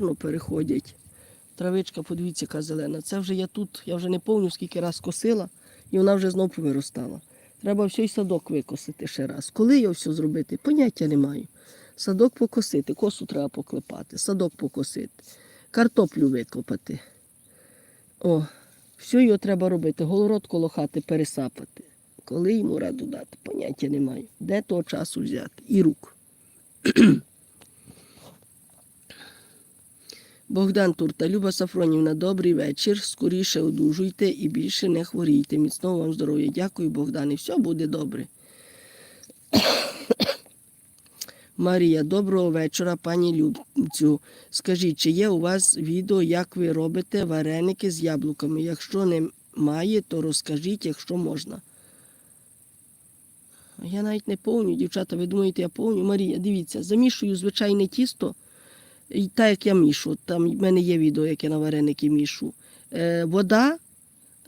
гарно переходять. Травичка, подивіться, яка зелена. Це вже я тут, я вже не пам'ятаю, скільки раз косила, і вона вже знов повиростала. Треба все й садок викосити ще раз. Коли його все зробити, поняття не маю. Садок покосити, косу треба поклепати, садок покосити, картоплю викопати. О, все його треба робити, голород коло хати пересапати. Коли йому раду дати, поняття не маю. Де того часу взяти? І рук. Богдан Турта, Люба Сафронівна, добрий вечір. Скоріше одужуйте і більше не хворійте. Міцного вам здоров'я. Дякую, Богдане. Все буде добре. Марія, доброго вечора, пані Любцю. Скажіть, чи є у вас відео, як ви робите вареники з яблуками? Якщо немає, то розкажіть, якщо можна. Я навіть не повню, дівчата, ви думаєте, я повню? Марія, дивіться, замішую звичайне тісто. І так як я мішу, там в мене є відео, як я на вареники мішу. Е, вода,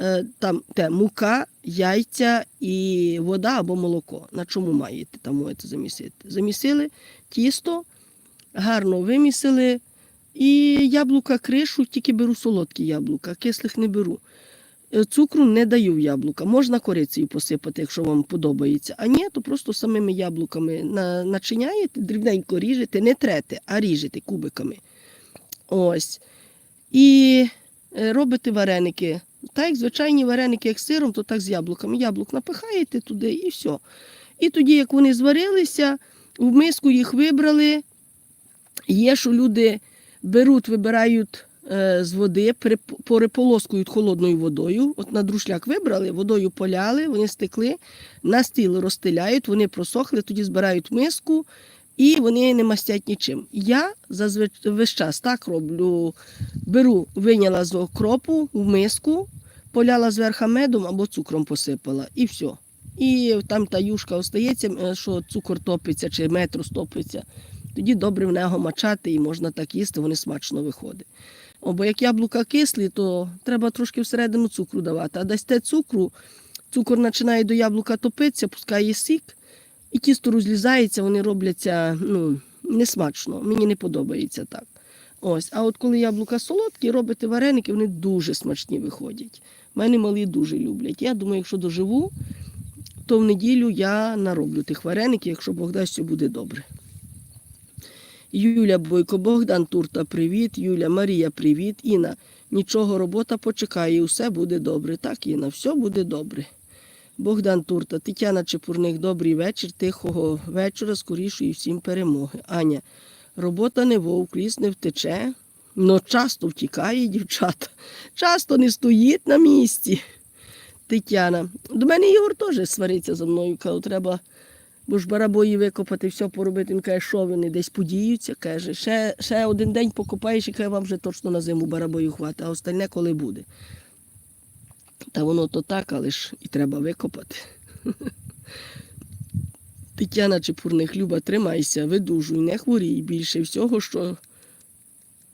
е, там те, мука, яйця і вода або молоко. На чому маєте там можете замісити? Замісили тісто, гарно вимісили. І яблука кришу, тільки беру солодкі яблука, кислих не беру. Е, Цукру не даю в яблука. Можна корицею посипати, якщо вам подобається. А ні, то просто самими яблуками начиняєте, дрібненько ріжете, не трете, а ріжете кубиками. Ось. І е, робите вареники. Так, як звичайні вареники, як з сиром, то так з яблуками. Яблук напихаєте туди і все. І тоді, як вони зварилися, в миску їх вибрали. Є, що люди беруть, вибирають з води, переп- переполоскують холодною водою. От на друшляк вибрали, водою поляли, вони стекли, на стіл розстеляють, вони просохли, тоді збирають миску і вони не мастять нічим. Я зазвичай весь час так роблю. Беру, виняла з окропу в миску, поляла зверху медом або цукром посипала, і все. І там та юшка остається, е, що цукор топиться чи мед розтопиться. Тоді добре в нього мачати і можна так їсти, вони смачно виходять. Бо як яблука кислі, то треба трошки всередину цукру давати. А дасте цукру, цукор починає до яблука топитися, пускає сік, і тісто розлізається, вони робляться ну, несмачно. Мені не подобається так. Ось. А от коли яблука солодкі, робите вареники, вони дуже смачні виходять. Мене малі дуже люблять. Я думаю, якщо доживу, то в неділю я нароблю тих вареників, якщо Бог дасть, все буде добре. Юля Бойко, Богдан Турта, привіт. Юля, Марія, привіт. Інна, нічого, робота почекає, усе буде добре. Так, Інна, все буде добре. Богдан Турта, Тетяна Чепурник, добрий вечір, тихого вечора, скорішої всім перемоги. Аня, робота не вовк, ліс не втече, но часто втікає, дівчата. Часто не стоїть на місці. Тетяна. До мене Ігор теж свариться за мною, каже, треба бо ж барабої викопати, все поробити. Він каже, що вони десь подіються. Каже, ще, ще один день покопаєш і каже, вам вже точно на зиму барабою хватить, а остальне коли буде. Та воно то так, але ж і треба викопати. Тетяна Чепурних, Люба, тримайся, видужуй, не хворій більше всього, що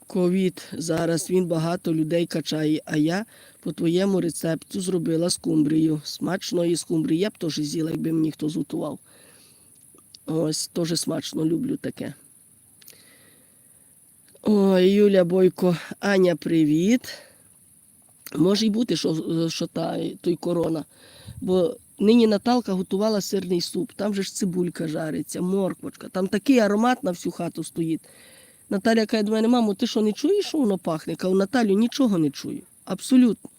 ковід зараз він багато людей качає, а я по твоєму рецепту зробила скумбрію. Смачної скумбрії. Я б теж з'їла, якби мені хто зготував. Ось, теж смачно люблю таке. Ой, Юля Бойко, Аня, привіт. Може й бути, що, що та, той корона. Бо нині Наталка готувала сирний суп, там же ж цибулька жариться, морквочка, там такий аромат на всю хату стоїть. Наталя каже до мене, мамо, ти що не чуєш, що воно пахне? Кажу, Наталю, нічого не чую. Абсолютно.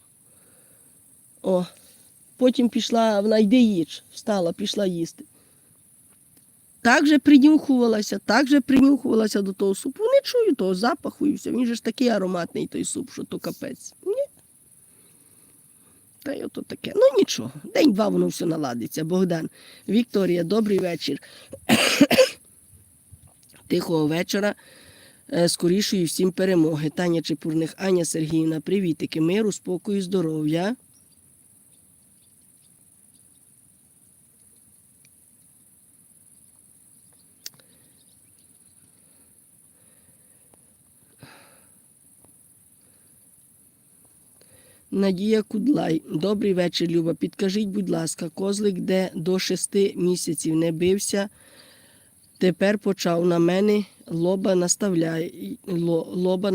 О, потім пішла, вона йде їж, встала, пішла їсти. Так же принюхувалася, так же принюхувалася до того супу. Не чую того запаху і все. Він же ж такий ароматний той суп, що то капець. Ні. Та й ото таке. Ну нічого. День-два воно все наладиться. Богдан. Вікторія, добрий вечір. Тихого вечора. Е, Скорішої всім перемоги. Таня Чепурних, Аня Сергіївна, привітики, миру, спокою, здоров'я. Надія Кудлай. Добрий вечір, Люба. Підкажіть, будь ласка, козлик, де до шести місяців не бився, Тепер почав на мене лоба наставляє, ло- лоба